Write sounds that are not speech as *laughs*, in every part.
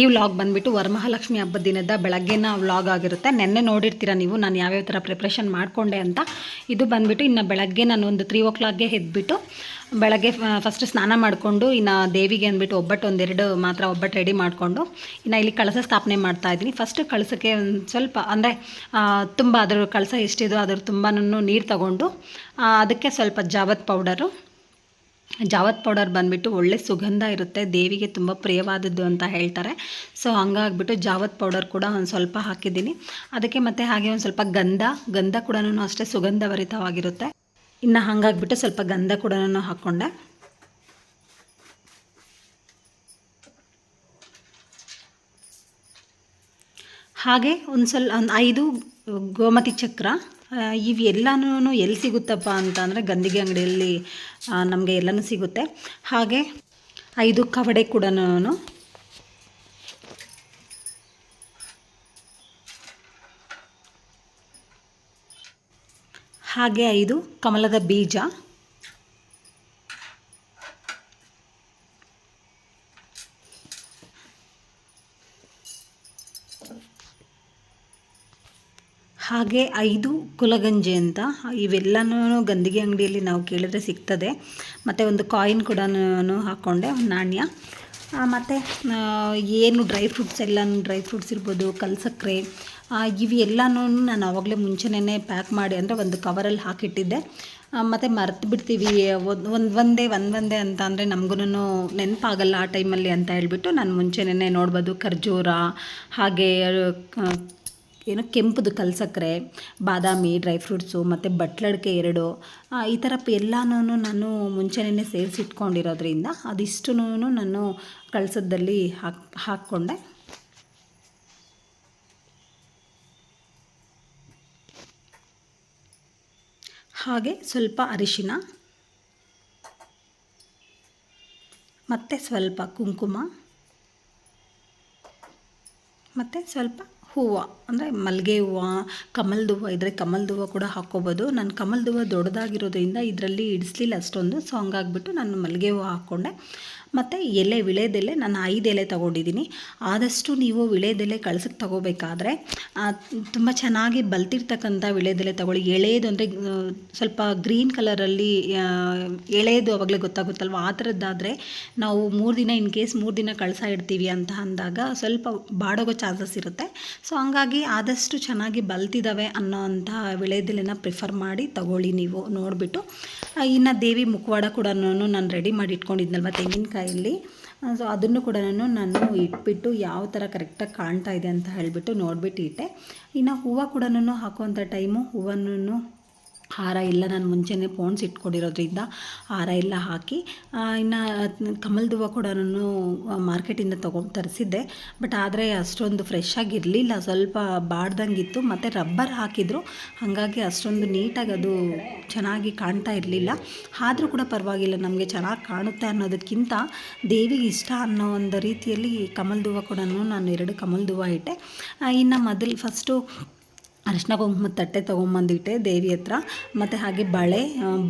ಈ ವ್ಲಾಗ್ ಬಂದುಬಿಟ್ಟು ವರಮಹಾಲಕ್ಷ್ಮಿ ಹಬ್ಬದ ದಿನದ ಬೆಳಗ್ಗೆನ ವ್ಲಾಗ್ ಆಗಿರುತ್ತೆ. ನೆನ್ನೆ ನೋಡಿರ್ತೀರ ನೀವು, ನಾನು ಯಾವ್ಯಾವ ಥರ ಪ್ರಿಪ್ರೇಷನ್ ಮಾಡಿಕೊಂಡೆ ಅಂತ. ಇದು ಬಂದುಬಿಟ್ಟು ಇನ್ನು ಬೆಳಗ್ಗೆ ನಾನು ಒಂದು ತ್ರೀ ಓ ಕ್ಲಾಕ್ಗೆ ಎದ್ಬಿಟ್ಟು, ಬೆಳಗ್ಗೆ ಫಸ್ಟ್ ಸ್ನಾನ ಮಾಡಿಕೊಂಡು, ಇನ್ನು ದೇವಿಗೆ ಅಂದ್ಬಿಟ್ಟು ಒಬ್ಬಟ್ಟು ಒಂದೆರಡು ಮಾತ್ರ ಒಬ್ಬಟ್ಟು ರೆಡಿ ಮಾಡಿಕೊಂಡು, ಇನ್ನು ಇಲ್ಲಿ ಕಳಸ ಸ್ಥಾಪನೆ ಮಾಡ್ತಾ ಇದ್ದೀನಿ. ಫಸ್ಟ್ ಕಳಸಕ್ಕೆ ಒಂದು ಸ್ವಲ್ಪ, ಅಂದರೆ ತುಂಬ ಅದ್ರ ಕಳಸ ಎಷ್ಟಿದೋ ಅದ್ರ ತುಂಬಾ ನೀರು ತಗೊಂಡು ಅದಕ್ಕೆ ಸ್ವಲ್ಪ ಜಾವತ್ ಪೌಡರು ಜಾವತ್ ಪೌಡರ್ ಬಂದುಬಿಟ್ಟು ಒಳ್ಳೆ ಸುಗಂಧ ಇರುತ್ತೆ, ದೇವಿಗೆ ತುಂಬ ಪ್ರಿಯವಾದದ್ದು ಅಂತ ಹೇಳ್ತಾರೆ. ಸೊ ಹಂಗಾಗ್ಬಿಟ್ಟು ಜಾವತ್ ಪೌಡರ್ ಕೂಡ ಒಂದು ಸ್ವಲ್ಪ ಹಾಕಿದ್ದೀನಿ. ಅದಕ್ಕೆ ಮತ್ತೆ ಹಾಗೆ ಒಂದು ಸ್ವಲ್ಪ ಗಂಧ ಗಂಧ ಕೂಡ ಅಷ್ಟೇ ಸುಗಂಧಭರಿತವಾಗಿರುತ್ತೆ. ಇನ್ನು ಹಾಗಾಗ್ಬಿಟ್ಟು ಸ್ವಲ್ಪ ಗಂಧ ಕೂಡ ಹಾಕ್ಕೊಂಡೆ ಹಾಗೆ ಒಂದು ಸ್ವಲ್ಪ ಒಂದು ಐದು ಗೋಮತಿ ಚಕ್ರ ಇವೆಲ್ಲನೂ ಎಲ್ಲಿ ಸಿಗುತ್ತಪ್ಪ ಅಂತ ಅಂದರೆ ಗಂದಿಗೆ ಅಂಗಡಿಯಲ್ಲಿ ನಮಗೆ ಎಲ್ಲನೂ ಸಿಗುತ್ತೆ. ಹಾಗೆ ಐದು ಕವಡೆ ಕೂಡ ಹಾಗೆ ಐದು ಕಮಲದ ಬೀಜ. ಹಾಗೆ ಐದು ಕುಲಗಂಜಿ ಅಂತ, ಇವೆಲ್ಲನೂ ಗಂದಿಗೆ ಅಂಗಡಿಯಲ್ಲಿ ನಾವು ಕೇಳಿದ್ರೆ ಸಿಗ್ತದೆ. ಮತ್ತು ಒಂದು ಕಾಯಿನ್ ಕೂಡ ಹಾಕ್ಕೊಂಡೆ ನಾಣ್ಯ. ಮತ್ತು ಏನು ಡ್ರೈ ಫ್ರೂಟ್ಸ್ ಎಲ್ಲನೂ ಡ್ರೈ ಫ್ರೂಟ್ಸ್ ಇರ್ಬೋದು ಕಲ್ಸಕ್ಕರೆ ಇವೆಲ್ಲನೂ ನಾನು ಆವಾಗಲೇ ಮುಂಚೆನೇ ಪ್ಯಾಕ್ ಮಾಡಿ ಅಂದರೆ ಒಂದು ಕವರಲ್ಲಿ ಹಾಕಿಟ್ಟಿದ್ದೆ. ಮತ್ತು ಮರ್ತು ಬಿಡ್ತೀವಿ, ಒಂದು ಒಂದು ಒಂದೇ ಒಂದು ಒಂದೇ ಅಂತ ಅಂದರೆ ನಮಗೂ ನೆನಪಾಗಲ್ಲ ಆ ಟೈಮಲ್ಲಿ ಅಂತ ಹೇಳ್ಬಿಟ್ಟು ನಾನು ಮುಂಚೆನೇ ನೋಡ್ಬೋದು ಖರ್ಜೂರ, ಹಾಗೆ ಏನು ಕೆಂಪುದು ಕಲ್ಸಕ್ಕರೆ, ಬಾದಾಮಿ ಡ್ರೈ ಫ್ರೂಟ್ಸು ಮತ್ತು ಬಟ್ಲಡ್ಕೆ ಎರಡು ಈ ಥರ ಎಲ್ಲನೂ ನಾನು ಮುಂಚೆನೇ ಸೇರಿಸಿ ಇಟ್ಕೊಂಡಿರೋದ್ರಿಂದ ಅದಿಷ್ಟು ನಾನು ಕಳಸದಲ್ಲಿ ಹಾಕ್, ಹಾಕ್ಕೊಂಡೆ. ಹಾಗೆ ಸ್ವಲ್ಪ ಅರಿಶಿನ, ಮತ್ತು ಸ್ವಲ್ಪ ಕುಂಕುಮ, ಮತ್ತು ಸ್ವಲ್ಪ ಹೂವು, ಅಂದರೆ ಮಲ್ಲಿಗೆ ಹೂವು ಕಮಲ್ದ ಹೂವು ಇದ್ದರೆ ಕಮಲ್ದ ಹೂವು ಕೂಡ ಹಾಕ್ಕೋಬೋದು. ನಾನು ಕಮಲ್ದ ಹೂವು ದೊಡ್ಡದಾಗಿರೋದ್ರಿಂದ ಇದರಲ್ಲಿ ಇಡಿಸ್ಲಿಲ್ಲ, ಅಷ್ಟೊಂದು ಸೊ ಹಂಗಾಗ್ಬಿಟ್ಟು ನಾನು ಮಲ್ಲಿಗೆ ಹೂವು ಹಾಕ್ಕೊಂಡೆ. ಮತ್ತು ಎಲೆ ವಿಳೆದೆಲೆ ನಾನು ಐದು ಎಲೆ ತಗೊಂಡಿದ್ದೀನಿ. ಆದಷ್ಟು ನೀವು ವಿಳೆದೆಲೆ ಕಳ್ಸಕ್ಕೆ ತಗೋಬೇಕಾದ್ರೆ ತುಂಬ ಚೆನ್ನಾಗಿ ಬಲ್ತಿರ್ತಕ್ಕಂಥ ವಿಳೆದೆಲೆ ತಗೊಳ್ಳಿ. ಎಳೆಯದು ಅಂದರೆ ಸ್ವಲ್ಪ ಗ್ರೀನ್ ಕಲರಲ್ಲಿ ಎಳೆದು ಅವಾಗಲೇ ಗೊತ್ತಾಗುತ್ತಲ್ವ? ಆ ಥರದ್ದಾದರೆ ನಾವು ಮೂರು ದಿನ ಇನ್ ಕೇಸ್ ಮೂರು ದಿನ ಕಳಸ ಇಡ್ತೀವಿ ಅಂತ ಅಂದಾಗ ಸ್ವಲ್ಪ ಬಾಡೋಗೋ ಚಾನ್ಸಸ್ ಇರುತ್ತೆ. ಸೊ, ಹಂಗಾಗಿ ಆದಷ್ಟು ಚೆನ್ನಾಗಿ ಬಲ್ತಿದ್ದಾವೆ ಅನ್ನೋ ಅಂಥ ವಿಳೆದೆಲೆನ ಪ್ರಿಫರ್ ಮಾಡಿ ತಗೊಳ್ಳಿ ನೀವು ನೋಡಿಬಿಟ್ಟು. ಇನ್ನು ದೇವಿ ಮುಖವಾಡ ಕೂಡ ನಾನು ರೆಡಿ ಮಾಡಿ ಇಟ್ಕೊಂಡಿದ್ನಲ್ವ ತೆಂಗಿನಕಾಯಲ್ಲಿ ಸೊ ಅದನ್ನು ಕೂಡ ನಾನು ಇಟ್ಬಿಟ್ಟು ಯಾವ ಥರ ಕರೆಕ್ಟಾಗಿ ಕಾಣ್ತಾ ಇದೆ ಅಂತ ಹೇಳಿಬಿಟ್ಟು ನೋಡಿಬಿಟ್ಟು ಇಟ್ಟೆ. ಇನ್ನು ಹೂವು ಕೂಡ ಹಾಕುವಂಥ ಟೈಮು ಹೂವನ್ನು ಹಾರ ಎಲ್ಲ ನಾನು ಮುಂಚೆನೇ ಪೋಣ್ಸ್ ಇಟ್ಕೊಂಡಿರೋದ್ರಿಂದ ಹಾರ ಎಲ್ಲ ಹಾಕಿ ಇನ್ನು ಕಮಲ್ ಕೂಡ ನಾನು ಮಾರ್ಕೆಟಿಂದ ತೊಗೊಂಡು ತರಿಸಿದ್ದೆ. ಬಟ್ ಆದರೆ ಅಷ್ಟೊಂದು ಫ್ರೆಶ್ ಆಗಿರಲಿಲ್ಲ. ಸ್ವಲ್ಪ ಬಾಡ್ದಂಗಿತ್ತು. ಮತ್ತು ರಬ್ಬರ್ ಹಾಕಿದ್ರು. ಹಾಗಾಗಿ ಅಷ್ಟೊಂದು ನೀಟಾಗಿ ಅದು ಚೆನ್ನಾಗಿ ಕಾಣ್ತಾ ಇರಲಿಲ್ಲ. ಆದರೂ ಕೂಡ ಪರವಾಗಿಲ್ಲ. ನಮಗೆ ಚೆನ್ನಾಗಿ ಕಾಣುತ್ತೆ ಅನ್ನೋದಕ್ಕಿಂತ ದೇವಿಗೆ ಇಷ್ಟ ಅನ್ನೋ ಒಂದು ರೀತಿಯಲ್ಲಿ ಕಮಲ್ ಹೂವು ಕೂಡ ನಾನು ಎರಡು ಕಮಲ್ದ ಇಟ್ಟೆ. ಇನ್ನು ಮೊದಲು ಫಸ್ಟು ಅರಿಶಿನ ಕುಂಕುಮದ ತಟ್ಟೆ ತೊಗೊಂಬಂದಿಟ್ಟೆ ದೇವಿ ಹತ್ರ. ಮತ್ತು ಹಾಗೆ ಬಳೆ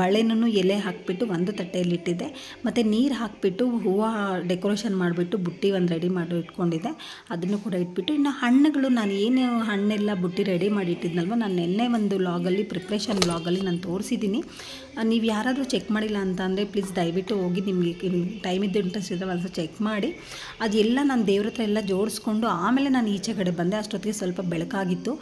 ಬಳೆನೂ ಎಲೆ ಹಾಕಿಬಿಟ್ಟು ಒಂದು ತಟ್ಟೆಯಲ್ಲಿ ಇಟ್ಟಿದ್ದೆ. ಮತ್ತು ನೀರು ಹಾಕಿಬಿಟ್ಟು ಹೂವು ಡೆಕೋರೇಷನ್ ಮಾಡಿಬಿಟ್ಟು ಬುಟ್ಟಿ ಒಂದು ರೆಡಿ ಮಾಡಿ ಇಟ್ಕೊಂಡಿದ್ದೆ. ಅದನ್ನು ಕೂಡ ಇಟ್ಬಿಟ್ಟು ಇನ್ನು ಹಣ್ಣುಗಳು ನಾನು ಏನು ಹಣ್ಣೆಲ್ಲ ಬುಟ್ಟಿ ರೆಡಿ ಮಾಡಿ ಇಟ್ಟಿದ್ನಲ್ವ, ನಾನು ನಿನ್ನೆ ಒಂದು ಲಾಗಲ್ಲಿ ಪ್ರಿಪ್ರೇಷನ್ ಲಾಗಲ್ಲಿ ನಾನು ತೋರಿಸಿದ್ದೀನಿ. ನೀವು ಯಾರಾದರೂ ಚೆಕ್ ಮಾಡಿಲ್ಲ ಅಂತ ಅಂದರೆ ಪ್ಲೀಸ್ ದಯವಿಟ್ಟು ಹೋಗಿ ನಿಮಗೆ ಟೈಮ್ ಇದ್ದು ಇಂಟ್ರೆಸ್ಟ್ ಇದ್ದರೆ ಒಂದು ಚೆಕ್ ಮಾಡಿ. ಅದೆಲ್ಲ ನಾನು ದೇವ್ರ ಹತ್ರ ಎಲ್ಲ ಜೋಡಿಸ್ಕೊಂಡು ಆಮೇಲೆ ನಾನು ಈಚೆ ಕಡೆ ಬಂದೆ. ಅಷ್ಟೊತ್ತಿಗೆ ಸ್ವಲ್ಪ ಬೆಳಕಾಗಿತ್ತು.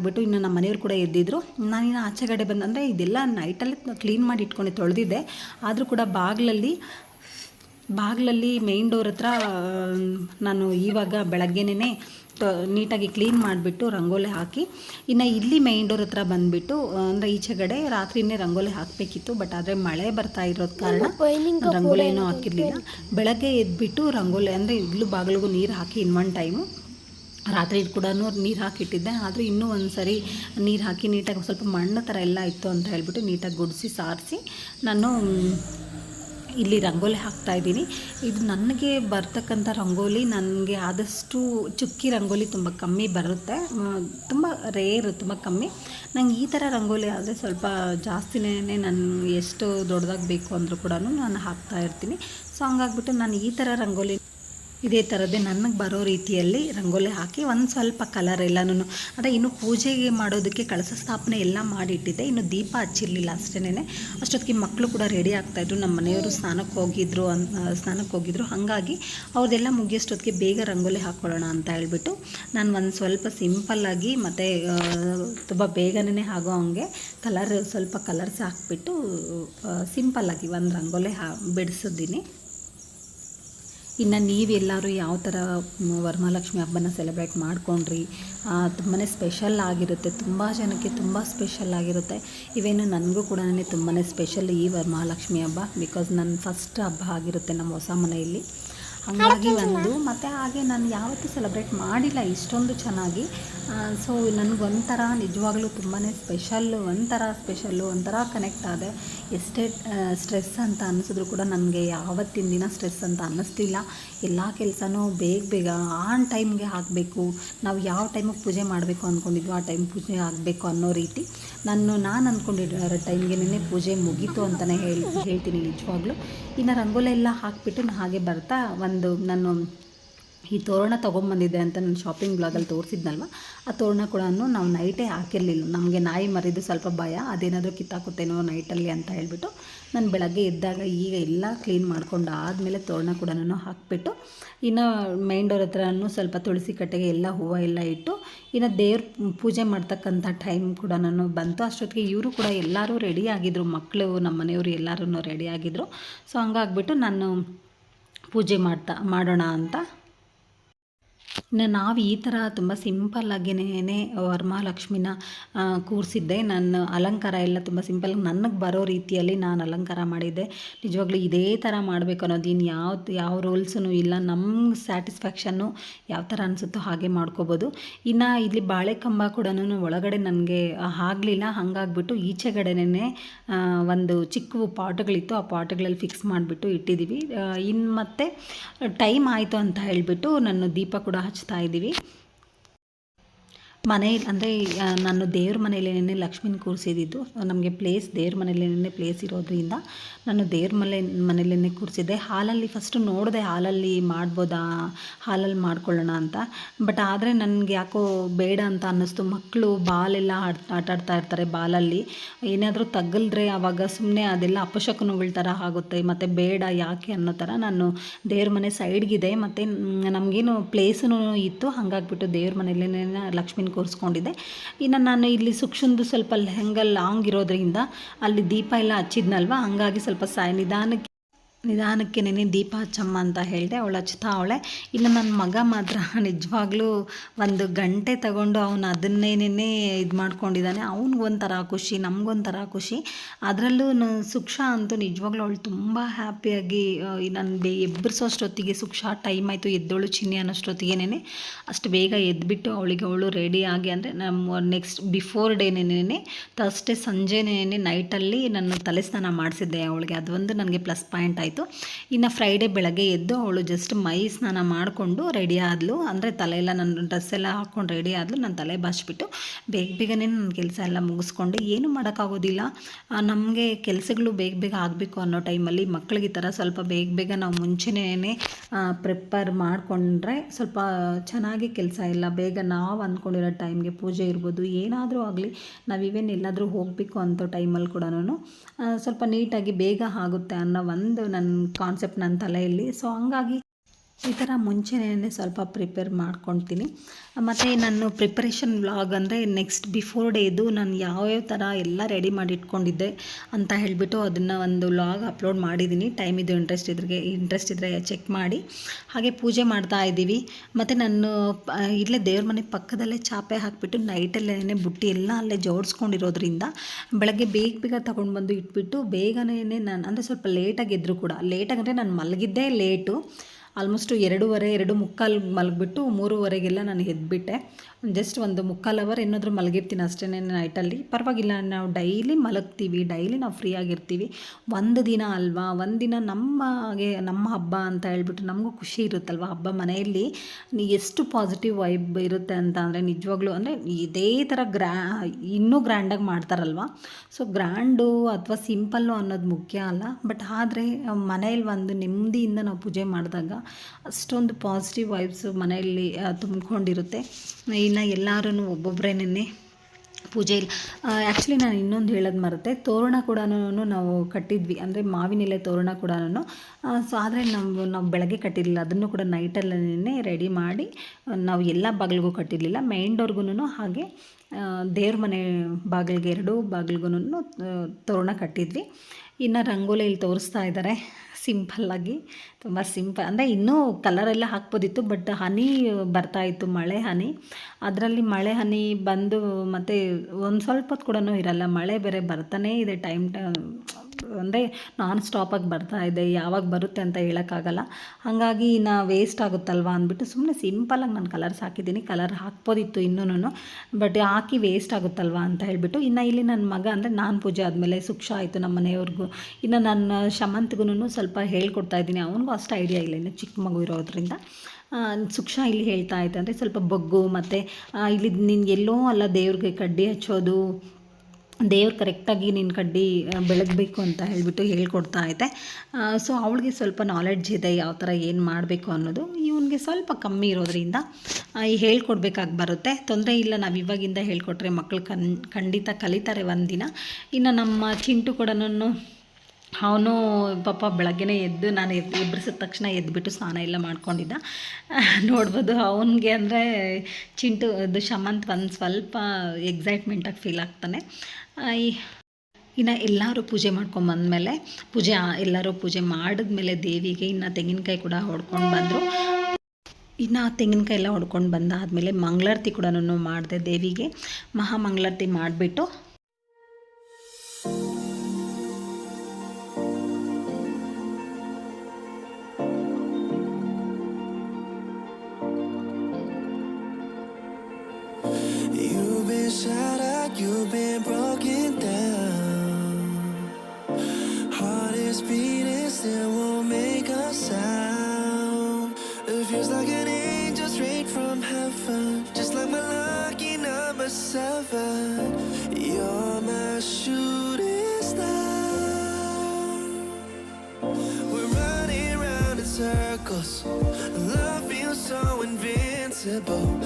ಹಾಗಾಗ್ಬಿಟ್ಟು ಇನ್ನು ನಮ್ಮ ಮನೆಯವ್ರು ಕೂಡ ಎದ್ದಿದ್ರು. ನಾನಿನ್ನು ಆಚೆಗಡೆ ಬಂದು ಅಂದರೆ ಇದೆಲ್ಲ ನೈಟಲ್ಲಿ ಕ್ಲೀನ್ ಮಾಡಿ ಇಟ್ಕೊಂಡು ತೊಳೆದಿದ್ದೆ. ಆದರೂ ಕೂಡ ಬಾಗಿಲಲ್ಲಿ ಬಾಗಿಲಲ್ಲಿ ಮೇಯ್ನ್ ಡೋರ್ ಹತ್ರ ನಾನು ಇವಾಗ ಬೆಳಗ್ಗೆನೇ ನೀಟಾಗಿ ಕ್ಲೀನ್ ಮಾಡಿಬಿಟ್ಟು ರಂಗೋಲಿ ಹಾಕಿ ಇನ್ನು ಇಲ್ಲಿ ಮೇಯ್ನ್ ಡೋರ್ ಹತ್ರ ಬಂದುಬಿಟ್ಟು ಅಂದರೆ ಈಚೆಗಡೆ ರಾತ್ರಿನೇ ರಂಗೋಲಿ ಹಾಕಬೇಕಿತ್ತು. ಬಟ್ ಆದರೆ ಮಳೆ ಬರ್ತಾ ಇರೋದ ಕಾರಣ ರಂಗೋಲಿ ಏನೂ ಹಾಕಿರಲಿಲ್ಲ. ಬೆಳಗ್ಗೆ ಎದ್ಬಿಟ್ಟು ರಂಗೋಲಿ ಅಂದರೆ ಇಲ್ಲೂ ಬಾಗಿಲಿಗೂ ನೀರು ಹಾಕಿ ಇನ್ ಒನ್ ಟೈಮು ರಾತ್ರಿ ಕೂಡ ನೀರು ಹಾಕಿಟ್ಟಿದ್ದೆ. ಆದರೆ ಇನ್ನೂ ಒಂದು ಸರಿ ನೀರು ಹಾಕಿ ನೀಟಾಗಿ ಸ್ವಲ್ಪ ಮಣ್ಣು ಥರ ಎಲ್ಲ ಇತ್ತು ಅಂತ ಹೇಳ್ಬಿಟ್ಟು ನೀಟಾಗಿ ಗುಡಿಸಿ, ಸಾರಿಸಿ ನಾನು, ಇಲ್ಲಿ ರಂಗೋಲಿ ಹಾಕ್ತಾ ಇದ್ದೀನಿ. ಇದು ನನಗೆ ಬರ್ತಕ್ಕಂಥ ರಂಗೋಲಿ ನನಗೆ ಆದಷ್ಟು ಚುಕ್ಕಿ ರಂಗೋಲಿ ತುಂಬ ಕಮ್ಮಿ ಬರುತ್ತೆ. ತುಂಬ ರೇರ್ ತುಂಬ ಕಮ್ಮಿ. ನಂಗೆ ಈ ಥರ ರಂಗೋಲಿ ಆದರೆ ಸ್ವಲ್ಪ ಜಾಸ್ತಿನೇ ನಾನು ಎಷ್ಟು ದೊಡ್ಡದಾಗಬೇಕು ಅಂದರೂ ಕೂಡ ನಾನು ಹಾಕ್ತಾ ಇರ್ತೀನಿ. ಸೊ ಹಂಗಾಗ್ಬಿಟ್ಟು ನಾನು ಈ ಥರ ರಂಗೋಲಿ ಇದೇ ಥರದ್ದೇ ನನಗೆ ಬರೋ ರೀತಿಯಲ್ಲಿ ರಂಗೋಲಿ ಹಾಕಿ ಒಂದು ಸ್ವಲ್ಪ ಕಲರ್ ಎಲ್ಲನೂ ಅಂದರೆ ಇನ್ನು ಪೂಜೆಗೆ ಮಾಡೋದಕ್ಕೆ ಕಳಸ ಸ್ಥಾಪನೆ ಎಲ್ಲ ಮಾಡಿಟ್ಟಿದ್ದೆ. ಇನ್ನು ದೀಪ ಹಚ್ಚಿರಲಿಲ್ಲ ಅಷ್ಟೇನೆ ಅಷ್ಟೊತ್ತಿಗೆ ಮಕ್ಕಳು ಕೂಡ ರೆಡಿ ಆಗ್ತಾಯಿದ್ರು ನಮ್ಮ ಮನೆಯವರು ಸ್ನಾನಕ್ಕೆ ಹೋಗಿದ್ರು ಅನ್ ಸ್ನಾನಕ್ಕೆ ಹೋಗಿದ್ರು. ಹಾಗಾಗಿ ಅವ್ರದ್ದೆಲ್ಲ ಮುಗಿಯೋಷ್ಟೊತ್ತಿಗೆ ಬೇಗ ರಂಗೋಲಿ ಹಾಕ್ಕೊಳ್ಳೋಣ ಅಂತ ಹೇಳ್ಬಿಟ್ಟು ನಾನು ಒಂದು ಸ್ವಲ್ಪ ಸಿಂಪಲ್ಲಾಗಿ ಮತ್ತು ತುಂಬ ಬೇಗನೇ ಆಗೋ ಹಂಗೆ ಕಲರ್ ಸ್ವಲ್ಪ ಕಲರ್ಸ್ ಹಾಕ್ಬಿಟ್ಟು ಸಿಂಪಲ್ಲಾಗಿ ಒಂದು ರಂಗೋಲಿ ಹಾ, ಬಿಡಿಸಿದ್ದೀನಿ. ಇನ್ನು ನೀವೆಲ್ಲರೂ ಯಾವ ಥರ ವರ್ಮಹಾಲಕ್ಷ್ಮಿ ಹಬ್ಬನ ಸೆಲೆಬ್ರೇಟ್ ಮಾಡ್ಕೊಂಡ್ರಿ ತುಂಬಾ ಸ್ಪೆಷಲ್ ಆಗಿರುತ್ತೆ, ತುಂಬ ಜನಕ್ಕೆ ತುಂಬ ಸ್ಪೆಷಲ್ ಆಗಿರುತ್ತೆ. ಇವೇನು ನನಗೂ ಕೂಡ ತುಂಬಾ ಸ್ಪೆಷಲ್ ಈ ವರಮಹಾಲಕ್ಷ್ಮಿ ಹಬ್ಬ ಬಿಕಾಸ್ ನನ್ನ ಫಸ್ಟ್ ಹಬ್ಬ ಆಗಿರುತ್ತೆ ನಮ್ಮ ಹೊಸ ಮನೆಯಲ್ಲಿ. ಹಾಗಾಗಿ ಒಂದು ಮತ್ತು ಹಾಗೆ ನಾನು ಯಾವತ್ತೂ ಸೆಲೆಬ್ರೇಟ್ ಮಾಡಿಲ್ಲ ಇಷ್ಟೊಂದು ಚೆನ್ನಾಗಿ. ಸೊ ನನಗೊಂಥರ ನಿಜವಾಗ್ಲೂ ತುಂಬಾ ಸ್ಪೆಷಲ್ ಒಂಥರ ಸ್ಪೆಷಲ್ಲು ಒಂಥರ ಕನೆಕ್ಟ್ ಆದೆ. ಎಷ್ಟೇ ಸ್ಟ್ರೆಸ್ ಅಂತ ಅನ್ನಿಸಿದ್ರು ಕೂಡ ನನಗೆ ಯಾವತ್ತಿನ ದಿನ ಸ್ಟ್ರೆಸ್ ಅಂತ ಅನ್ನಿಸ್ತಿಲ್ಲ. ಎಲ್ಲ ಕೆಲಸನೂ ಬೇಗ ಬೇಗ ಆನ್ ಟೈಮ್ಗೆ ಆಗಬೇಕು ನಾವು ಯಾವ ಟೈಮಿಗೆ ಪೂಜೆ ಮಾಡಬೇಕು ಅಂದ್ಕೊಂಡಿದ್ವಿ ಆ ಟೈಮ್ ಪೂಜೆ ಆಗಬೇಕು ಅನ್ನೋ ರೀತಿ. ನಾನು ನಾನು ಅಂದ್ಕೊಂಡಿರೋ ಟೈಮ್ಗೆ ಪೂಜೆ ಮುಗೀತು ಅಂತಲೇ ಹೇಳಿ ಹೇಳ್ತೀನಿ ನಿಜವಾಗ್ಲೂ. ಇನ್ನು ರಂಗೋಲೆ ಎಲ್ಲ ಹಾಕಿಬಿಟ್ಟು ನಾನು ಹಾಗೆ ಬರ್ತಾ ಒಂದು ನಾನು ಈ ತೋರಣ ತೊಗೊಂಬಂದಿದ್ದೆ ಅಂತ ನಾನು ಶಾಪಿಂಗ್ ಬ್ಲಾಗಲ್ಲಿ ತೋರಿಸಿದ್ನಲ್ವ? ಆ ತೋರಣ ಕೂಡ ನಾವು ನೈಟೇ ಹಾಕಿರಲಿಲ್ಲ. ನಮಗೆ ನಾಯಿ ಮರಿದು ಸ್ವಲ್ಪ ಭಯ, ಅದೇನಾದರೂ ಕಿತ್ತಾಕುತ್ತೇನೋ ನೈಟಲ್ಲಿ ಅಂತ ಹೇಳ್ಬಿಟ್ಟು ನಾನು ಬೆಳಗ್ಗೆ ಎದ್ದಾಗ ಈಗ ಎಲ್ಲ ಕ್ಲೀನ್ ಮಾಡಿಕೊಂಡು ಆದಮೇಲೆ ತೋರಣ ಕೂಡ ಹಾಕಿಬಿಟ್ಟು, ಇನ್ನು ಮೈನ್ ಡೋರ್ ಹತ್ರನೂ ಸ್ವಲ್ಪ ತುಳಸಿ ಕಟ್ಟೆಗೆ ಎಲ್ಲ ಹೂವು ಎಲ್ಲ ಇಟ್ಟು, ಇನ್ನು ದೇವ್ರ ಪೂಜೆ ಮಾಡ್ತಕ್ಕಂಥ ಟೈಮ್ ಕೂಡ ನಾನು ಬಂತು. ಅಷ್ಟೊತ್ತಿಗೆ ಇವರು ಕೂಡ ಎಲ್ಲರೂ ರೆಡಿ ಆಗಿದ್ರು. ಮಕ್ಕಳು ನಮ್ಮ ಮನೆಯವರು ಎಲ್ಲರೂ ರೆಡಿ ಆಗಿದ್ರು. ಸೊ ಹಂಗಾಗ್ಬಿಟ್ಟು ನಾನು ಪೂಜೆ ಮಾಡ್ತಾ ಮಾಡೋಣ ಅಂತ ಇನ್ನು ನಾವು ಈ ಥರ ತುಂಬ ಸಿಂಪಲ್ಲಾಗಿನೇ ವರಮಹಾಲಕ್ಷ್ಮಿನ ಕೂರಿಸಿದ್ದೆ. ನಾನು ಅಲಂಕಾರ ಎಲ್ಲ ತುಂಬ ಸಿಂಪಲ್ ನನಗೆ ಬರೋ ರೀತಿಯಲ್ಲಿ ನಾನು ಅಲಂಕಾರ ಮಾಡಿದ್ದೆ. ನಿಜವಾಗ್ಲೂ ಇದೇ ಥರ ಮಾಡಬೇಕು ಅನ್ನೋದು ಇನ್ನು ಯಾವ ಯಾವ ರೂಲ್ಸೂ ಇಲ್ಲ. ನಮ್ಮ ಸ್ಯಾಟಿಸ್ಫ್ಯಾಕ್ಷನ್ನು ಯಾವ ಥರ ಅನಿಸುತ್ತೋ ಹಾಗೆ ಮಾಡ್ಕೋಬೋದು. ಇನ್ನು ಇಲ್ಲಿ ಬಾಳೆ ಕಂಬ ಕೂಡ ಒಳಗಡೆ ನನಗೆ ಆಗಲಿಲ್ಲ. ಹಾಗಾಗ್ಬಿಟ್ಟು ಈಚೆಗಡೆನೇ ಒಂದು ಚಿಕ್ಕ ಪಾಟ್ಗಳಿತ್ತು. ಆ ಪಾಟ್ಗಳಲ್ಲಿ ಫಿಕ್ಸ್ ಮಾಡಿಬಿಟ್ಟು ಇಟ್ಟಿದ್ದೀವಿ ಇನ್ನು ಮತ್ತೆ, ಟೈಮ್ ಆಯಿತು ಅಂತ ಹೇಳಿಬಿಟ್ಟು ನಾನು ದೀಪ ಕೂಡ ಹಚ್ತಾ ಇದ್ದೀವಿ. ಮನೆ ಅಂದರೆ ನಾನು ದೇವ್ರ ಮನೇಲೇನೆ ಲಕ್ಷ್ಮಿನ ಕೂರಿಸಿದ್ದು ನಮಗೆ ಪ್ಲೇಸ್ ದೇವ್ರ ಮನೇಲೇನೆ ಪ್ಲೇಸ್ ಇರೋದ್ರಿಂದ ನಾನು ದೇವ್ರ ಮನೆ ಮನೇಲೇ ಕೂರಿಸಿದ್ದೆ. ಹಾಲಲ್ಲಿ ಫಸ್ಟು ನೋಡಿದೆ ಹಾಲಲ್ಲಿ ಮಾಡ್ಬೋದಾ, ಹಾಲಲ್ಲಿ ಮಾಡ್ಕೊಳ್ಳೋಣ ಅಂತ. ಬಟ್ ಆದರೆ ನನಗೆ ಯಾಕೋ ಬೇಡ ಅಂತ ಅನ್ನಿಸ್ತು. ಮಕ್ಕಳು ಬಾಲೆಲ್ಲ ಆಡ್ ಆಟಾಡ್ತಾ ಇರ್ತಾರೆ ಬಾಲಲ್ಲಿ. ಏನಾದರೂ ತಗಲಿದ್ರೆ ಆವಾಗ ಸುಮ್ಮನೆ ಅದೆಲ್ಲ ಅಪಶಕುನಗಳ ಥರ ಆಗುತ್ತೆ. ಮತ್ತು ಬೇಡ ಯಾಕೆ ಅನ್ನೋ ಥರ ನಾನು ದೇವ್ರ ಮನೆ ಸೈಡ್ಗಿದೆ ಮತ್ತು ನಮಗೇನು ಪ್ಲೇಸೂ ಇತ್ತು. ಹಾಗಾಗ್ಬಿಟ್ಟು ದೇವ್ರ ಮನೇಲೇ ಲಕ್ಷ್ಮಿನ ಕೂರಿಸ್ಕೊಂಡಿದ್ದೆ ಇನ್ನು ನಾನು ಇಲ್ಲಿ ಸುಕ್ಷುಂದು ಸ್ವಲ್ಪ ಲೆಹಂಗ ಲಾಂಗ್ ಇರೋದ್ರಿಂದ ಅಲ್ಲಿ ದೀಪ ಎಲ್ಲ ಹಚ್ಚಿದ್ನಲ್ವ? ಹಂಗಾಗಿ ಸ್ವಲ್ಪ ಸಾಯ ನಿಧಾನಕ್ಕೆ ನಿಧಾನಕ್ಕೆ ನೆನೆ ದೀಪ ಹಚ್ಚಮ್ಮ ಅಂತ ಹೇಳಿದೆ, ಅವಳು ಹಚ್ತಾ ಅವಳೆ. ಇನ್ನು ನನ್ನ ಮಗ ಮಾತ್ರ *laughs* ನಿಜವಾಗ್ಲೂ ಒಂದು ಗಂಟೆ ತಗೊಂಡು ಅವನು ಅದನ್ನೇನೇ ಇದು ಮಾಡ್ಕೊಂಡಿದ್ದಾನೆ ಅವ್ನಿಗೊಂಥರ ಖುಷಿ, ನಮಗೊಂಥರ ಖುಷಿ. ಅದರಲ್ಲೂ ಸುಕ್ಷಾ ಅಂತೂ ನಿಜವಾಗ್ಲೂ ಅವಳು ತುಂಬ ಹ್ಯಾಪಿಯಾಗಿ ನಾನು ಬೇ ಎಬ್ಬರಿಸೋಷ್ಟೊತ್ತಿಗೆ ಸುಕ್ಷಾ ಟೈಮ್ ಆಯಿತು, ಎದ್ದೋಳು ಚಿನ್ನಿ ಅನ್ನೋಷ್ಟೊತ್ತಿಗೆನೇ ಅಷ್ಟು ಬೇಗ ಎದ್ಬಿಟ್ಟು ಅವಳಿಗೆ ಅವಳು ರೆಡಿ ಆಗಿ ಅಂದರೆ ನಮ್ಮ ನೆಕ್ಸ್ಟ್ ಬಿಫೋರ್ ಡೇನೇನೆ ಸಂಜೆ ಸಂಜೆನೇ ನೈಟಲ್ಲಿ ನಾನು ತಲೆ ಸ್ನಾನ ಮಾಡಿಸಿದ್ದೆ ಅವಳಿಗೆ. ಅದೊಂದು ನನಗೆ ಪ್ಲಸ್ ಪಾಯಿಂಟ್ ಆಯಿತು. ಇನ್ನು ಫ್ರೈಡೇ ಬೆಳಗ್ಗೆ ಎದ್ದು ಅವಳು ಜಸ್ಟ್ ಮೈ ಸ್ನಾನ ಮಾಡಿಕೊಂಡು ರೆಡಿ ಆದಲು. ಅಂದರೆ ತಲೆಯೆಲ್ಲ ನನ್ನ ಡ್ರೆಸ್ ಎಲ್ಲ ಹಾಕ್ಕೊಂಡು ರೆಡಿ ಆದಲು. ನಾನು ತಲೆ ಬಾಚ್ಬಿಟ್ಟು ಬೇಗ ಬೇಗನೆ ನನ್ನ ಕೆಲಸ ಎಲ್ಲ ಮುಗಿಸ್ಕೊಂಡು ಏನು ಮಾಡೋಕ್ಕಾಗೋದಿಲ್ಲ. ನಮಗೆ ಕೆಲಸಗಳು ಬೇಗ ಬೇಗ ಆಗಬೇಕು ಅನ್ನೋ ಟೈಮಲ್ಲಿ ಮಕ್ಕಳಿಗೆ ಈ ಥರ ಸ್ವಲ್ಪ ಬೇಗ ಬೇಗ ನಾವು ಮುಂಚೆನೇ ಪ್ರಿಪೇರ್ ಮಾಡಿಕೊಂಡ್ರೆ ಸ್ವಲ್ಪ ಚೆನ್ನಾಗಿ ಕೆಲಸ ಇಲ್ಲ. ಬೇಗ ನಾವು ಅಂದ್ಕೊಂಡಿರೋ ಟೈಮ್ಗೆ ಪೂಜೆ ಇರ್ಬೋದು. ಏನಾದರೂ ಆಗಲಿ ನಾವು ಇವೇನು ಎಲ್ಲಾದರೂ ಹೋಗಬೇಕು ಅಂತ ಟೈಮಲ್ಲಿ ಕೂಡ ಸ್ವಲ್ಪ ನೀಟಾಗಿ ಬೇಗ ಆಗುತ್ತೆ ಅನ್ನೋ ಒಂದು ನನ್ನ ಕಾನ್ಸೆಪ್ಟ್ ನನ್ನ ತಲೆಯಲ್ಲಿ. ಸೊ ಹಂಗಾಗಿ ಈ ಥರ ಮುಂಚೆನೇ ಸ್ವಲ್ಪ ಪ್ರಿಪೇರ್ ಮಾಡ್ಕೊತೀನಿ ಮತ್ತು ನಾನು ಪ್ರಿಪರೇಷನ್ ವ್ಲಾಗ್ ಅಂದರೆ ನೆಕ್ಸ್ಟ್ ಬಿಫೋರ್ ಡೇದು ನಾನು ಯಾವ್ಯಾವ ಥರ ಎಲ್ಲ ರೆಡಿ ಮಾಡಿ ಇಟ್ಕೊಂಡಿದ್ದೆ ಅಂತ ಹೇಳಿಬಿಟ್ಟು ಅದನ್ನು ಒಂದು ವ್ಲಾಗ್ ಅಪ್ಲೋಡ್ ಮಾಡಿದ್ದೀನಿ. ಟೈಮ್ ಇದು ಇಂಟ್ರೆಸ್ಟ್ ಇದ್ರಿಗೆ ಇಂಟ್ರೆಸ್ಟ್ ಇದ್ದರೆ ಚೆಕ್ ಮಾಡಿ. ಹಾಗೆ ಪೂಜೆ ಮಾಡ್ತಾ ಇದ್ದೀವಿ. ಮತ್ತು ನಾನು ಇಲ್ಲೇ ದೇವ್ರ ಮನೆ ಪಕ್ಕದಲ್ಲೇ ಚಾಪೆ ಹಾಕಿಬಿಟ್ಟು ನೈಟಲ್ಲೇ ಬುಟ್ಟಿ ಎಲ್ಲ ಅಲ್ಲೇ ಜೋಡಿಸ್ಕೊಂಡಿರೋದ್ರಿಂದ ಬೆಳಗ್ಗೆ ಬೇಗ ಬೇಗ ತಗೊಂಡು ಬಂದು ಇಟ್ಬಿಟ್ಟು ಬೇಗನೇ ನಾನು, ಅಂದರೆ ಸ್ವಲ್ಪ ಲೇಟಾಗಿ ಕೂಡ ಲೇಟಾಗಿ ಅಂದರೆ ನಾನು ಮಲಗಿದ್ದೇ ಲೇಟು ಆಲ್ಮೋಸ್ಟು ಎರಡೂವರೆ ಎರಡು ಮುಕ್ಕಾಲು ಮಲಗಿಬಿಟ್ಟು ಮೂರುವರೆಗೆಲ್ಲ ನಾನು ಎದ್ಬಿಟ್ಟೆ. ಜಸ್ಟ್ ಒಂದು ಮುಕ್ಕಾಲು ಅವರ್ ಏನಾದರೂ ಮಲಗಿರ್ತೀನಿ ಅಷ್ಟೇ ನೈಟಲ್ಲಿ ಪರವಾಗಿಲ್ಲ, ನಾವು ಡೈಲಿ ಮಲಗ್ತೀವಿ ಡೈಲಿ ನಾವು ಫ್ರೀ ಆಗಿರ್ತೀವಿ. ಒಂದು ದಿನ ಅಲ್ವಾ, ಒಂದು ದಿನ ನಮಗೆ ನಮ್ಮ ಹಬ್ಬ ಅಂತ ಹೇಳ್ಬಿಟ್ಟು ನಮಗೂ ಖುಷಿ ಇರುತ್ತಲ್ವ ಹಬ್ಬ ಮನೆಯಲ್ಲಿ? ಎಷ್ಟು ಪಾಸಿಟಿವ್ ವೈಬ್ ಇರುತ್ತೆ ಅಂತ ಅಂದರೆ ನಿಜವಾಗ್ಲೂ ಅಂದರೆ ಇದೇ ಥರ ಗ್ರ್ಯಾ ಇನ್ನೂ ಗ್ರ್ಯಾಂಡಾಗಿ ಮಾಡ್ತಾರಲ್ವ? ಸೊ ಗ್ರ್ಯಾಂಡು ಅಥವಾ ಸಿಂಪಲ್ಲು ಅನ್ನೋದು ಮುಖ್ಯ ಅಲ್ಲ. ಬಟ್ ಆದರೆ ಮನೆಯಲ್ಲಿ ಒಂದು ನೆಮ್ಮದಿಯಿಂದ ನಾವು ಪೂಜೆ ಮಾಡಿದಾಗ ಅಷ್ಟೊಂದು ಪಾಸಿಟಿವ್ ವೈಬ್ಸು ಮನೆಯಲ್ಲಿ ತುಂಬಿಕೊಂಡಿರುತ್ತೆ. ಇನ್ನು ಎಲ್ಲರೂ ಒಬ್ಬೊಬ್ಬರೇನೇ ಪೂಜೆ ಇಲ್ಲ. ಆ್ಯಕ್ಚುಲಿ ನಾನು ಇನ್ನೊಂದು ಹೇಳೋದು ಮರೆತೆ. ತೋರಣ ಕೂಡ ನಾವು ಕಟ್ಟಿದ್ವಿ. ಅಂದರೆ ಮಾವಿನೆಲೆ ತೋರಣ ಕೂಡ ಸೊ ಆದರೆ ನಾವು ನಾವು ಬೆಳಗ್ಗೆ ಕಟ್ಟಿರಲಿಲ್ಲ. ಅದನ್ನು ಕೂಡ ನೈಟಲ್ಲೇ ರೆಡಿ ಮಾಡಿ, ನಾವು ಎಲ್ಲ ಬಾಗಿಲಿಗೂ ಕಟ್ಟಿರಲಿಲ್ಲ. ಮೈಂಡ್ ಡೋರ್ಗೂ ಹಾಗೆ ದೇವ್ರ ಮನೆ ಬಾಗಿಲಿಗೆ ಎರಡೂ ಬಾಗಿಲ್ಗೂ ತೋರಣ ಕಟ್ಟಿದ್ವಿ. ಇನ್ನು ರಂಗೋಲಿ ಇಲ್ಲಿ ತೋರಿಸ್ತಾ ಇದ್ದಾರೆ ಸಿಂಪಲ್ಲಾಗಿ ತುಂಬ ಸಿಂಪಲ್ ಅಂದರೆ ಇನ್ನೂ ಕಲರೆಲ್ಲ ಹಾಕ್ಬೋದಿತ್ತು ಬಟ್ ಹನಿ ಬರ್ತಾ ಇತ್ತು, ಮಳೆ ಹನಿ. ಅದರಲ್ಲಿ ಮಳೆ ಹನಿ ಬಂದು ಮತ್ತು ಒಂದು ಸ್ವಲ್ಪ ಹೊತ್ತು ಕೂಡ ಇರಲ್ಲ. ಮಳೆ ಬೇರೆ ಬರ್ತಾನೇ ಇದೆ ಟೈಮ್ ಅಂದರೆ ನಾನ್ ಸ್ಟಾಪಾಗಿ ಬರ್ತಾ ಇದೆ, ಯಾವಾಗ ಬರುತ್ತೆ ಅಂತ ಹೇಳೋಕ್ಕಾಗಲ್ಲ. ಹಾಗಾಗಿ ನಾ ವೇಸ್ಟ್ ಆಗುತ್ತಲ್ವಾ ಅಂದ್ಬಿಟ್ಟು ಸುಮ್ಮನೆ ಸಿಂಪಲಾಗಿ ನಾನು ಕಲರ್ಸ್ ಹಾಕಿದ್ದೀನಿ ಕಲರ್ ಹಾಕ್ಬೋದಿತ್ತು ಇನ್ನೂ ಬಟ್ ಹಾಕಿ ವೇಸ್ಟ್ ಆಗುತ್ತಲ್ವಾ ಅಂತ ಹೇಳಿಬಿಟ್ಟು ಇನ್ನು ಇಲ್ಲಿ ನನ್ನ ಮಗ ಅಂದರೆ ನಾನು ಪೂಜೆ ಆದಮೇಲೆ ಸುಕ್ಷ ಆಯಿತು ನಮ್ಮ ಮನೆಯವ್ರಿಗೂ. ಇನ್ನು ನನ್ನ ಶಮಂತ್ಗೂ ಸ್ವಲ್ಪ ಹೇಳ್ಕೊಡ್ತಾ ಇದ್ದೀನಿ, ಅವನಿಗೂ ಅಷ್ಟು ಐಡಿಯಾ ಇಲ್ಲ ಇನ್ನು ಚಿಕ್ಕ ಮಗು ಇರೋದ್ರಿಂದ. ಸುಕ್ಷ ಇಲ್ಲಿ ಹೇಳ್ತಾ ಇತ್ತು ಅಂದರೆ ಸ್ವಲ್ಪ ಬಗ್ಗು ಮತ್ತು ಇಲ್ಲಿ ನಿನ್ಗೆ ಎಲ್ಲೋ ಅಲ್ಲ ದೇವ್ರಿಗೆ ಕಡ್ಡಿ ಹಚ್ಚೋದು ದೇವ್ರು ಕರೆಕ್ಟಾಗಿ ನಿನ್ನ ಕಡ್ಡಿ ಬೆಳಗಬೇಕು ಅಂತ ಹೇಳಿಬಿಟ್ಟು ಹೇಳ್ಕೊಡ್ತಾ ಐತೆ ಸೊ ಅವಳಿಗೆ ಸ್ವಲ್ಪ ನಾಲೆಡ್ಜ್ ಇದೆ ಯಾವ ಥರ ಏನು ಮಾಡಬೇಕು ಅನ್ನೋದು. ಇವನಿಗೆ ಸ್ವಲ್ಪ ಕಮ್ಮಿ ಇರೋದ್ರಿಂದ ಹೇಳ್ಕೊಡ್ಬೇಕಾಗಿ ಬರುತ್ತೆ. ತೊಂದರೆ ಇಲ್ಲ, ನಾವು ಇವಾಗಿಂದ ಹೇಳ್ಕೊಟ್ರೆ ಮಕ್ಕಳು ಕನ್, ಖಂಡಿತ ಕಲಿತಾರೆ ಒಂದಿನ. ಇನ್ನು ನಮ್ಮ ಚಿಂಟು ಕೂಡ ಅವನು ಪಾಪ ಬೆಳಗ್ಗೆನೇ ಎದ್ದು ನಾನು ಎದ್ದು ಎಬ್ಬರಿಸಿದ ತಕ್ಷಣ ಎದ್ದುಬಿಟ್ಟು ಸ್ನಾನ ಎಲ್ಲ ಮಾಡ್ಕೊಂಡಿದ್ದ. *laughs* ನೋಡ್ಬೋದು ಅವನಿಗೆ ಅಂದರೆ ಚಿಂಟು ಅದು ಶಮಂತ್ ಒಂದು ಸ್ವಲ್ಪ ಎಕ್ಸೈಟ್ಮೆಂಟಾಗಿ ಫೀಲ್ ಆಗ್ತಾನೆ. ಈ ಇನ್ನು ಎಲ್ಲರೂ ಪೂಜೆ ಮಾಡ್ಕೊಂಬಂದಮೇಲೆ ಪೂಜೆ ಎಲ್ಲರೂ ಪೂಜೆ ಮಾಡಿದ್ಮೇಲೆ ದೇವಿಗೆ ಇನ್ನು ತೆಂಗಿನಕಾಯಿ ಕೂಡ ಹೊಡ್ಕೊಂಡು ಬಂದರು. ಇನ್ನು ತೆಂಗಿನಕಾಯಿ ಎಲ್ಲ ಹೊಡ್ಕೊಂಡು ಬಂದಾದಮೇಲೆ ಮಂಗಳಾರತಿ ಕೂಡ ಮಾಡಿದೆ ದೇವಿಗೆ. ಮಹಾ ಮಂಗಳಾರತಿ ಮಾಡಿಬಿಟ್ಟು circles. Love feels so invincible.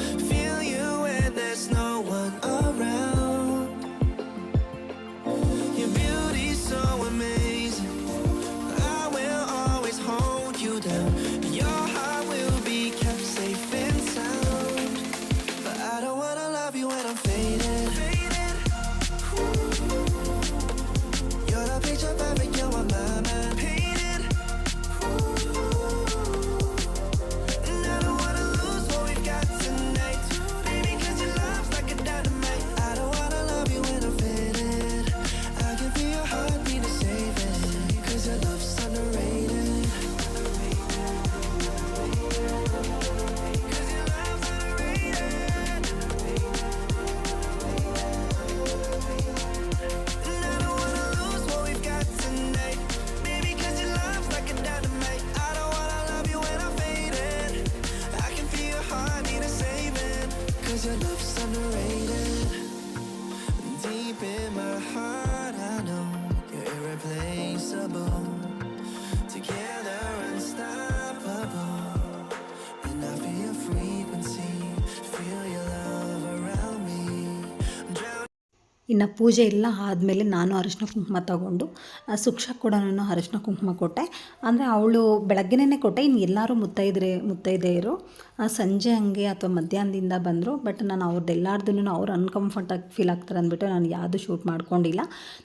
ಇನ್ನು ಪೂಜೆ ಎಲ್ಲ ಆದಮೇಲೆ ನಾನು ಅರಿಶಿನ ಕುಂಕುಮ ತಗೊಂಡು ಸುಕ್ಷ ಕೂಡ ನಾನು ಅರಿಶಿನ ಕುಂಕುಮ ಕೊಟ್ಟೆ. ಅಂದರೆ ಅವಳು ಬೆಳಗ್ಗೆನೇ ಕೊಟ್ಟೆ, ಇನ್ನು ಎಲ್ಲರೂ ಮುತ್ತೈದ್ರೆ ಮುತ್ತೈದೆಯರು ಸಂಜೆ ಹಂಗೆ ಅಥವಾ ಮಧ್ಯಾಹ್ನದಿಂದ ಬಂದರು, ಬಟ್ ನಾನು ಅವ್ರದ್ದೆಲ್ಲಾರ್ದು ಅವ್ರು ಅನ್ಕಂಫರ್ಟಾಗಿ ಫೀಲ್ ಆಗ್ತಾರೆ ಅಂದ್ಬಿಟ್ಟು ನಾನು ಯಾವುದು ಶೂಟ್ ಮಾಡ್ಕೊಂಡಿಲ್ಲ.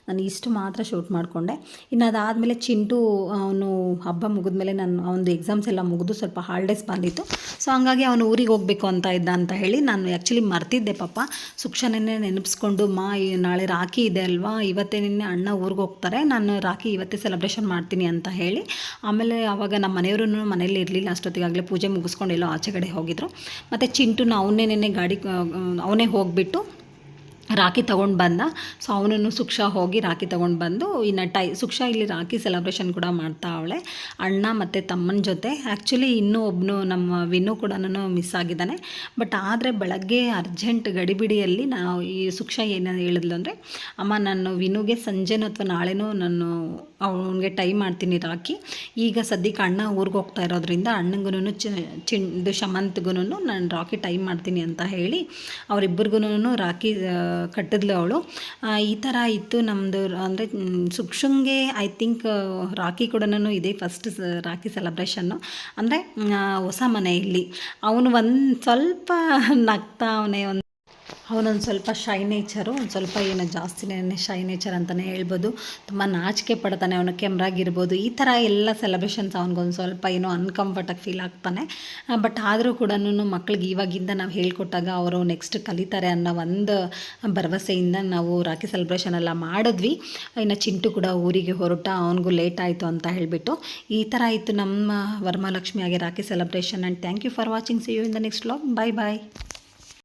ನಾನು ಇಷ್ಟು ಮಾತ್ರ ಶೂಟ್ ಮಾಡಿಕೊಂಡೆ. ಇನ್ನು ಅದಾದಮೇಲೆ ಚಿಂಟು, ಅವನು ಹಬ್ಬ ಮುಗಿದ್ಮೇಲೆ ನಾನು, ಅವನದು ಎಕ್ಸಾಮ್ಸ್ ಎಲ್ಲ ಮುಗಿದು ಸ್ವಲ್ಪ ಹಾಲಿಡೇಸ್ ಬಂದಿತ್ತು. ಸೊ ಹಂಗಾಗಿ ಅವನು ಊರಿಗೆ ಹೋಗಬೇಕು ಅಂತ ಇದ್ದ ಅಂತ ಹೇಳಿ ನಾನು ಆ್ಯಕ್ಚುಲಿ ಮರ್ತಿದ್ದೆ ಪಾಪ. ಸುಕ್ಷನೇ ನೆನಪಿಸ್ಕೊಂಡು, ಮಾ ನಾಳೆ ರಾಖಿ ಇದೆ ಅಲ್ವಾ? ಇವತ್ತೇ ನಿನ್ನೆ ಅಣ್ಣ ಊರಿಗೆ ಹೋಗ್ತಾರೆ. ನಾನು ರಾಖಿ ಇವತ್ತೇ ಸೆಲೆಬ್ರೇಷನ್ ಮಾಡ್ತೀನಿ ಅಂತ ಹೇಳಿ. ಆಮೇಲೆ ಅವಾಗ ನಮ್ಮ ಮನೆಯವರು ಮನೇಲಿ ಇರಲಿಲ್ಲ. ಅಷ್ಟೊತ್ತಿಗಾಗಲೇ ಪೂಜೆ ಮುಗಿಸ್ಕೊಂಡು ಎಲ್ಲೋ ಆಚೆ ಕಡೆ ಹೋಗಿದ್ರು. ಮತ್ತು ಚಿಂಟುನ ಅವನೇ ನಿನ್ನೆ ಗಾಡಿ ಅವನೇ ಹೋಗಿಬಿಟ್ಟು ರಾಖಿ ತೊಗೊಂಡು ಬಂದ. ಸೊ ಅವನನ್ನು ಸುಕ್ಷ ಹೋಗಿ ರಾಖಿ ತೊಗೊಂಡು ಬಂದು ಇನ್ನು ಟೈ ಸುಕ್ಷ ಇಲ್ಲಿ ರಾಖಿ ಸೆಲೆಬ್ರೇಷನ್ ಕೂಡ ಮಾಡ್ತಾ ಅವಳೆ. ಅಣ್ಣ ಮತ್ತು ತಮ್ಮನ ಜೊತೆ. ಆ್ಯಕ್ಚುಲಿ ಇನ್ನೂ ಒಬ್ಬನು ನಮ್ಮ ವಿನು ಕೂಡ ಮಿಸ್ ಆಗಿದ್ದಾನೆ. ಬಟ್ ಆದರೆ ಬೆಳಗ್ಗೆ ಅರ್ಜೆಂಟ್ ಗಡಿಬಿಡಿಯಲ್ಲಿ ನಾವು ಈ ಸುಕ್ಷ ಏನು ಹೇಳಿದ್ಲು ಅಂದರೆ, ಅಮ್ಮ, ನಾನು ವಿನುಗೆ ಸಂಜೆನೂ ಅಥವಾ ನಾಳೆನೂ ನಾನು ಅವನಿಗೆ ಟೈ ಮಾಡ್ತೀನಿ ರಾಖಿ. ಈಗ ಸದ್ಯಕ್ಕೆ ಅಣ್ಣ ಊರಿಗೆ ಹೋಗ್ತಾ ಇರೋದ್ರಿಂದ ಅಣ್ಣಂಗೂ ಇದು ಶಮಂತ್ಗೂ ನಾನು ರಾಖಿ ಟೈ ಮಾಡ್ತೀನಿ ಅಂತ ಹೇಳಿ ಅವರಿಬ್ಬರಿಗೂ ರಾಖಿ ಕಟ್ಟಿದ್ಲು ಅವಳು. ಈ ಥರ ಇತ್ತು ನಮ್ಮದು ಅಂದರೆ ಸುಕ್ಷಂಗೆ ಐ ಥಿಂಕ್ ರಾಖಿ ಕೂಡ ಇದೆ ಫಸ್ಟ್ ರಾಖಿ ಸೆಲೆಬ್ರೇಷನ್ನು ಅಂದರೆ ಹೊಸ ಮನೆಯಲ್ಲಿ. ಅವನು ಒಂದು ಸ್ವಲ್ಪ ನಗ್ತಾ, ಅವನೇ ಒಂದು ಅವನೊಂದು ಸ್ವಲ್ಪ ಶೈ ನೇಚರು ಒಂದು ಸ್ವಲ್ಪ ಏನು ಜಾಸ್ತಿನೇ ಶೈ ನೇಚರ್ ಅಂತಲೇ ಹೇಳ್ಬೋದು. ತುಂಬ ನಾಚಿಕೆ ಪಡ್ತಾನೆ ಅವನು, ಕೆಮ್ರಾಗಿರ್ಬೋದು. ಈ ಥರ ಎಲ್ಲ ಸೆಲೆಬ್ರೇಷನ್ಸ್ ಅವ್ನಿಗೊಂದು ಸ್ವಲ್ಪ ಏನೋ ಅನ್ಕಂಫರ್ಟಾಗಿ ಫೀಲ್ ಆಗ್ತಾನೆ. ಬಟ್ ಆದರೂ ಕೂಡ ಮಕ್ಳಿಗೆ ಇವಾಗಿಂದ ನಾವು ಹೇಳ್ಕೊಟ್ಟಾಗ ಅವರು ನೆಕ್ಸ್ಟ್ ಕಲಿತಾರೆ ಅನ್ನೋ ಒಂದು ಭರವಸೆಯಿಂದ ನಾವು ರಾಖಿ ಸೆಲೆಬ್ರೇಷನ್ ಎಲ್ಲ ಮಾಡಿದ್ವಿ. ಇನ್ನು ಚಿಂಟು ಕೂಡ ಊರಿಗೆ ಹೊರಟ, ಅವನಿಗೂ ಲೇಟ್ ಆಯಿತು ಅಂತ ಹೇಳಿಬಿಟ್ಟು. ಈ ಥರ ಇತ್ತು ನಮ್ಮ ವರಮಹಾಲಕ್ಷ್ಮಿ ಆಗಿ Rakhi celebration and thank you for watching see you in the next vlog bye bye